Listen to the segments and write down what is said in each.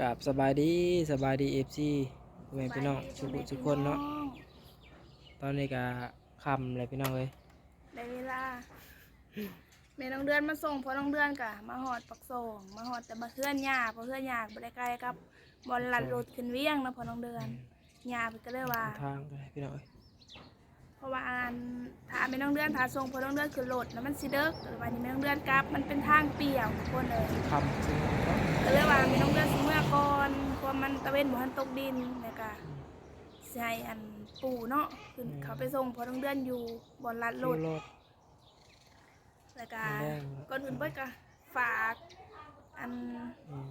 กับสบายดีสบายดีเอฟซีแม่พี่น้องสุขทุกคนเนาะตอนนี้ก็คำเลยพี่น้องเลยได้เวลาแม่น้องเดือนมาส่งพอน้องเดือนกะมาหอดปักส่งมาหอดแต่มาเพื่อนยาเพราะเพื่อนยาบ่ได้ไกลกับบอลลัดรถขึ้นเวียงนะพอน้องเดือนยาเพิ่นก็เลยว่าทางก็ได้พี่น้องเอ้ย เพราะว่าอันถ้าแม่น้องเดือนถ้าส่งพอน้องเดือนขึ้นรถแล้วมันสิเด้อหรือว่านี่แม่น้องเดือนกลับ มันเป็นทางเปี่ยวทุกคนเลยคำซึ่งเนาะก็เลยว่าแม่น้องเดือนสิเมื่อก่อนเพราะว่ามันตะเวนบ่ทันตกดินแล้วก็สิให้อันปู่เนาะขึ้นเขาไปส่งพอน้องเดือนอยู่บอลลัดรรถถรถแล้วก็แรงก่อนอื่นเปิ้ลก็ฝากอันอืม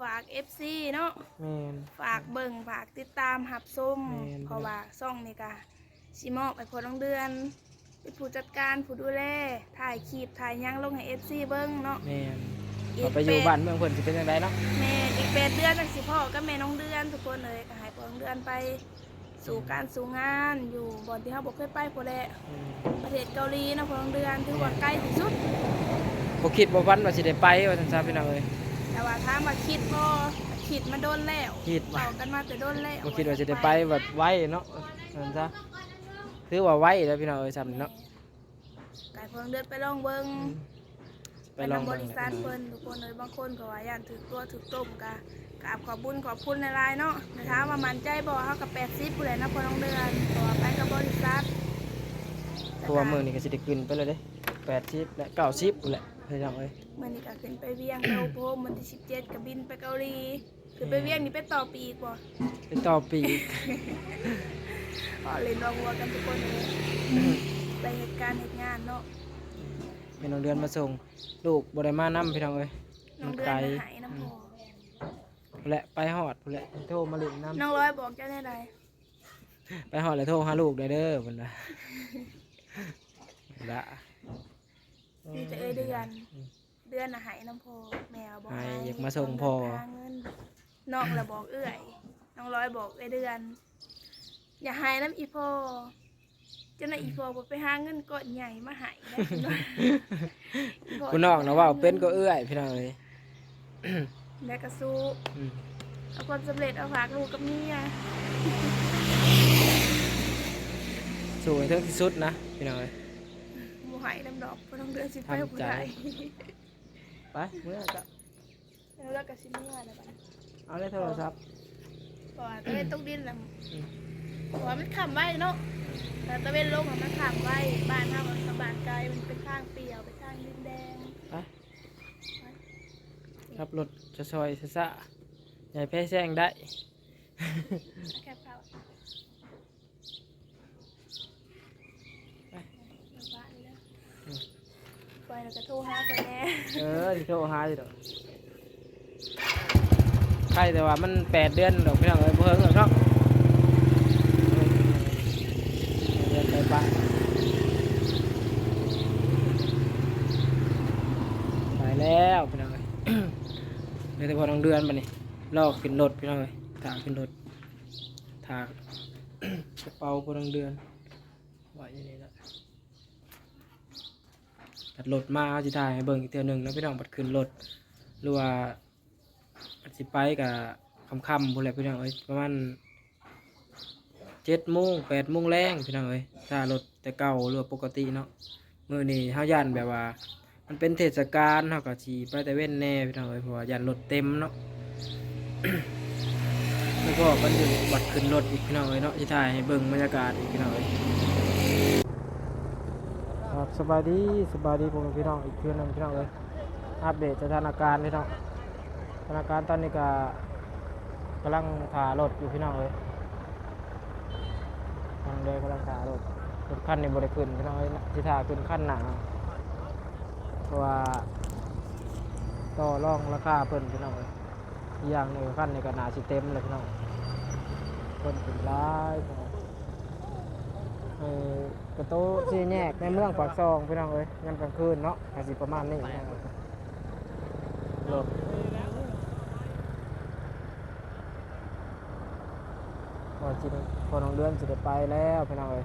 ฝาก FC เนาะแม่นฝากเบิ่งฝากติดตามหับส้มแม่น เพราะว่าซ่องนี่ก็สิมอบไปพอน้องเดือนเป็นผู้จัดการผู้ดูแลถ่ายคลิปถ่ายหยังลงให้ FC เบิ่งเนาะแม่นเอาไปอยู่บ้านเมืองเพิ่นสิเป็นจังไดเนาะแม่อีกแปดเดือนจังสิพ่อก็แม่น้องเดือนทุกคนเลยก็ให้พอน้องเดือนไปสู่การสู่งานอยู่บ่อนที่เฮาบ่เคยไปพุ่นแหละอืมประเทศเกาหลีเนาะพอน้องเดือนถือว่าใกล้ที่สุด บ่คิดบ่ฝันว่าสิได้ไปว่าซั่นซะพี่น้องเอ้ย แต่ว่าถ้ามาคิดก็คิดมาโดนแล้วคิดเป่ากันมาแต่โดนแล้วบ่คิดว่าสิได้ไปแบบไวเนาะนั่นซะถือว่าไวแล้วพี่น้องเอ้ยซ้ำเนาะไก่พงเดือนไปลองเบิ้งไปไปลองนำบเบิ่งริษัทเพิ่นทุกคนเลยบางคนก็ว่าย่านถือตัวถือต้มกะกราบขอบบุญขอบคุณในลายๆเนาะแต่ถามว่ามันใจบ่เฮากับ80ผู้ใดนะพอน้องเดือนเพราะว่าไปกับบริษัท เพราะว่ามื้อนี้ก็สิได้ขึ้นไปเลยเด้80และ90พุ่นแหละ พี่น้องเอ้ยมื้อนี้ก็ขึ้นไปเวียงเกาโพมวันที่17ก็บินไปเกาหลีคือไปเวียงนี่ไปต่อปีอีกบ่ไปต่อปีกก็เล่นรองวัวกันทุกคนเลยไปเหตุการณ์เหตุงานเนาะเป็นน้องเดือนมาส่งลูกบได้มานํพี่น้องเอ้ยน้อมังนเดือนไกลน่ะหายน้ำพอพุ่นแหละไปฮอดพุ่นแหละโทรมาเล่นน้น้องร้อยบอกเจ้าได้ไรำไปฮอดแล้วโทรหาลูกได้เด้อพุ่นน่ะละ มีแต่เอ้ยเดือน เดือนน่ะหายน้ำพอแมวบอกให้ให้อยากมาส่งพ่อหาเงินน้องละบอกเอื้อยน้องร้อยบอกเอ้ยเดือน อย่าหายน้ำอีพ่อเจ้าหน้าอีพ่อบอกไปหาเงินก้อนใหญ่มาใหายได้อีพ่คุณน้องนะว่าเป็นก็เอื้อยพี่น้องเอ้ยแม่กระสู้อืมเอาความสำเร็จเอาฝากลูกกับเมียสู้ให้ถึงที่สุดนะพี่น้องเอ้ย หมูหายน้ำดอกเพราะต้องเดือนสิบไปทำผู้ใจใดไปเมื่อจะแล้วเราก็สิเมื่อแล้วกันเอาเลยโทรศัพท์เพราะว่าตะเวนตกดินแล้วอืมเพราะว่ามันขำไว้เนาะแต่ตะเวนลงอะมันขำไว้บ้านเฮากับบ้านไกลมันเป็นทางเปลี่ยวเป็นทางดินแดงไปขับรถจะซอยซะๆใหญ่แพ้แซงได้ แคบเข้า ไป บ้านนี่นะ อืม ไปแล้วก็โทรหาคอยแน่เออที่โทรหาอยู่ดอกใช่แต่ว่ามันแปดเดือนดอกพี่น้องเอ้ยเพิ่งหรอกเนาะเดือนไปบ้านไปแล้วพี่น้องเอ้ย เดี๋ยวแต่พอน้องเดือนมานี่ลอกขึ้นรถพี่น้องเอ้ยถากขึ้นรถถาก กระเป๋าพอน้องเดือนไว้อยังไงละ ตัดรถมาเอาสิถ่ายให้เบิ่งอีกเทื่อหนึงแล้วพี่น้องบัดขึ้นรถหรือว่าบัดสิไปกับค่ำๆพู้นแหละพี่น้องเอ้ยประมาณเจ็ดโมงแปดโมงแรงพี่น้องเอ้ยถ้ารถแต่เก่าหรือว่าปกติเนาะมื้อนี้เฮาย่านแบบว่า มันเป็นเทศกาลเฮาก็สิไปแต่เว้นแน่พี่น้องเอ้ยเพราะว่าย่านรถเต็มเนาะ แล้วก็กันอยู่บัดขึ้นรถอีกพี่น้องเอ้ยเนาะสิถ่ายให้เบิ่งบรรยากาศอีกพี่น้องเอ้ย สบายดีสบายดีผมพี่น้องอีกเพื่อนหนึงพี่น้องเอ้ยอัปเดตสถานการณ์พี่น้องสถานการณ์ตอนนี้ก็กำลังถ่ารถอยู่พี่น้องเอ้ยทางเดินกำลังถ่ารถรถคันนี้บริขึ้นพี่น้องเอ้ยสิถ่าขึ้นขั้นหนาเพราะว่าต่อรองราคาเพิ่นพี่น้องเอ้ยอย่างหนึ่งขั้นในกระนาสิเต็มเลยพี่น้องคนเป็นร้ายพี่น้องเออ กระโต๊ะที่แยกในเมืองปากซองพี่น้องเอ้ยยันกลางคืนเนาะอาจสิประมาณนี้พี่น้องเอ้ยรถพอจิพอน้องเดือนสิได้ไปแล้วพี่น้องเอ้ย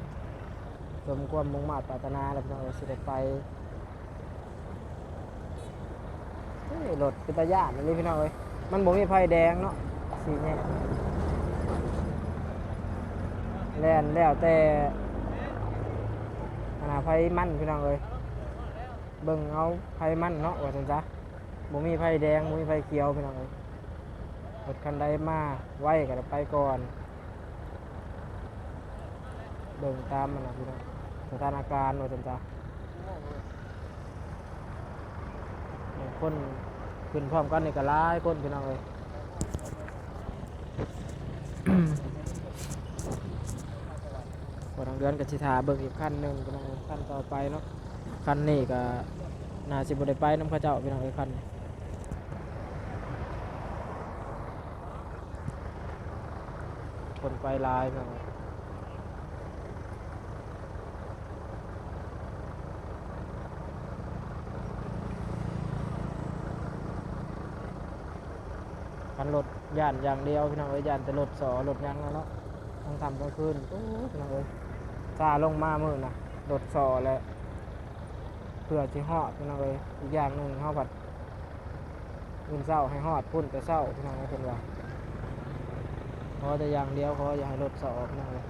สมความมุ่งมาตรปรารถนาแล้วพี่น้องเอ้ยสิได้ไปรถเป็นตาญาติเลยพี่น้องเอ้ยมันบ่มีไฟแดงเนาะสีแยกแล่นแล้วแต่ ขนาดไฟมันพี่น้องเอ้ยเบิ่งเอาไฟมันเนาะว่าซั่นจ้ะบ่มีไฟแดงบ่มีไฟเขียวพี่น้องเอ้ยรถคันใดมาไวก็ไปก่อนเบิ่งตามมันนะพี่น้องสถานการณ์ว่าซั่นจ้ะคนขึ้นพร้อมกันนี่ก็หลายคนพี่น้องเอ้ย พองเดือนกับชิทาเบิ่งอีกขั้นหนึ่งพี่น้องขั้นต่อไปเนาะขั้นนี้ก็น่าสิบ่ได้ไปน้ำข้าเจ้าพี่น้องเอ้ยขั้นนี้คนไปลายพี่น้องเอ้ยคันรถย่านอย่างเดียวพี่น้องเอ้ยย่านแต่รถสอรถยังแล้วเนาะต้องทำกลางคืนโอ้พี่น้องเอ้ย ซาลงมามือนะรถสอแล้วเพื่อที่หอดพี่น้องเอ้ยอีกอย่างหนึ่งเฮาผัดอื่นเศร้าให้หอดพุ่นแต่เศร้าพี่น้องเอ้ยเพิ่นว่าขอแต่อย่างเดียวขออย่าให้รถสอพี่น้องเอ้ย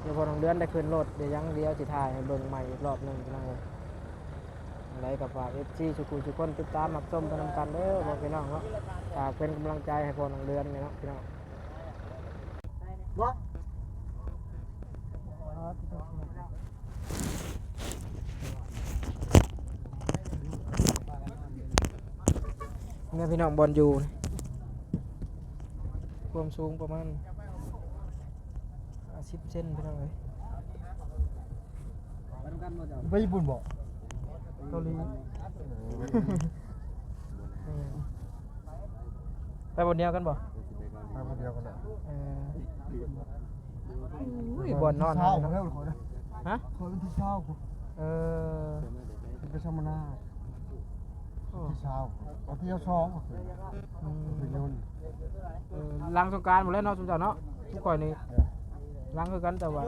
เดี๋ยวพอทางเดือนได้ขึ้นรถเดี๋ยวยังเดียวสิถ่ายให้เบิ่งใหม่อีกรอบหนึ่งพี่น้องเอ้ยอะไรกับฝากเอฟซีชุกุชุกคนติดตามรับชมไปนำกันเด้อบอกพี่น้องเนาะฝากเป็นกำลังใจให้พอทางเดือนนี่เนาะพี่น้อง เนี่ยพี่น้องบอลอยู่นี่ความสูงประมาณสิบเซนพี่น้องเลยไปญี่ปุ่นบ่เกาหลีอืมไปบนเดียวกันบ่ไปคนเดียวกันแหละเอออุ้ยบอลนอนเช้าเนาะแล้วคนนะฮะคนเป็นที่เช้าผมเออไปชมนาโอ้ที่ เช้าเอาเที่ยวสองออืมไปยนเออล้างสงการหมดแล้วเนาะจุนเจ้าเนาะทุกคนนี่ล้างคือกันแต่ว่า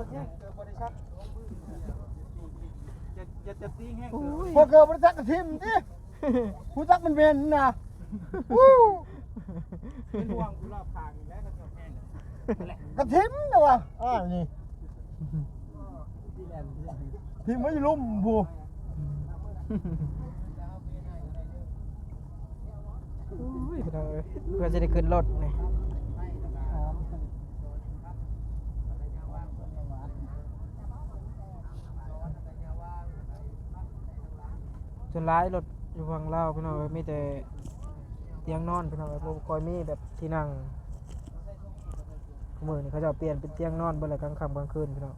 โอ้ยพวกเกิดบริษัทกระทิมดิผู้จักมันเป็นนะวู้เป็นห่วงกูรอบทางแล้วก็จะกระทิมนะวะอ่านี่ทิมไม่ลุ่มบู อุ้ยพี่น้องเอ้ยเพื่อจะได้ขึ้นรถนี่จนร้ายรถอยู่ฝั่งลาวพี่น้องเอ้ยมีแต่เตียงนอนพี่น้องเอ้ยบ่คอยมีแบบที่นั่งมือนี่เขาจะเปลี่ยนเป็นเตียงนอนเบ่เลยกลางค่ำกลางคืนพี่น้อง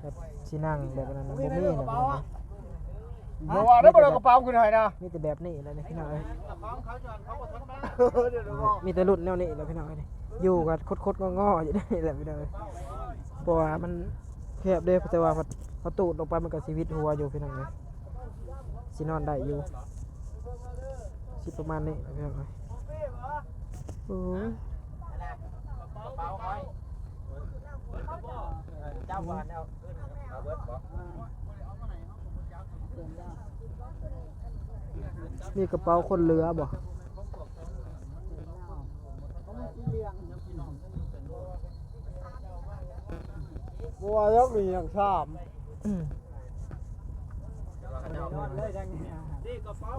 แบบที่นั่งแบบนั้นบ่มีนะพี่น้อง เอ้ยเดี๋ยวว่าได้บ่ได้กระเป๋าขึ้นให้นะมีแต่แบบนี้แหล้วนี่พี่น้องเอ้ยมีแต่รุ่นแนวนี้แหล้วพี่น้องเอ้ยอยู่กับคดๆงอๆอยู่นี่แหละพี่น้องเอ้ยเพราะว่ามันแคบเด้แต่ว่าพอพอตูดลงไปมันก็ชีวิตหัวอยู่พี่น้องเอ้ยสินอนได้อยู่สิประมาณนี้แหละพี่น้องเอ้ยโอ้ย เจ้าบ้านเอาขึ้นเอาเบิดบ่ มีกระเป๋าคนเรือบ่บัวยักษ์นี่อย่างสามอืม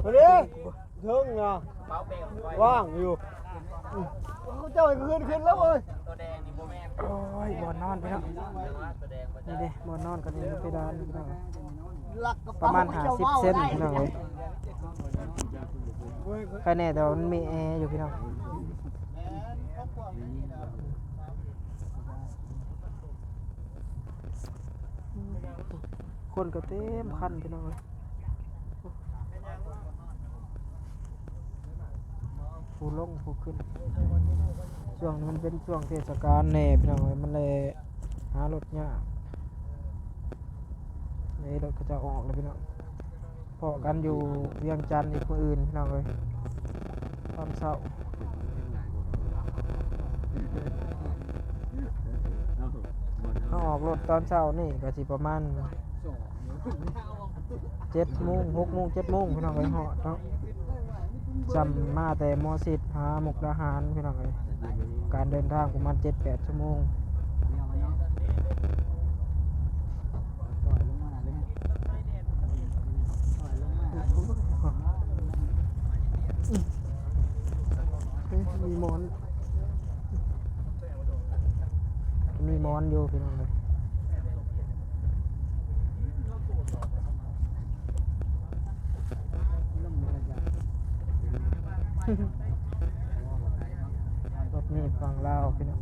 ไปดิเทิงนะเป้าเป้งไว้ว่างอยู่เจ้าขึ้นขึ้นแล้วเว้ยตัวแดงนี่บ่แม่นโอ้ยบ่อนอนพี่น้องตัวแดงบ่นี่เด้บ่อนอนกันนี่เพดานพี่น้องเอ้ยหลักกระ ปเป๋าระมาณเจ้50เซนว้พี่น้องเอ้ยเว้ยใครแน่แต่ว่ามันมีแอร์อยู่พี่น้องคนก็เต็มคันพี่น้องเลยผู้ลงผู้ขึ้นช่วงนี้มันเป็นช่วงเทศกาลแน่พี่น้องเลยมันเลยหารถยาก นี่เราก็จะออกแล้วพี่น้องพอกันอยู่เวียงจันทร์อีกคนอื่นพี่น้องเลยตอนเช้าเอาออกรถตอนเช้านี่ก็สิประมาณเจ็ดโมงหกโมงเจ็ดโมงพี่น้องเลยเหาะเนาะจำมาแต่มอสิทธ์หามุกดาหารพี่น้องเลยการเดินทางประมาณเจ็ดแปดชั่วโมง มีมอนมีมอนอยู่พี่น้องเลยรถมีฟังงลาวพี่น้อง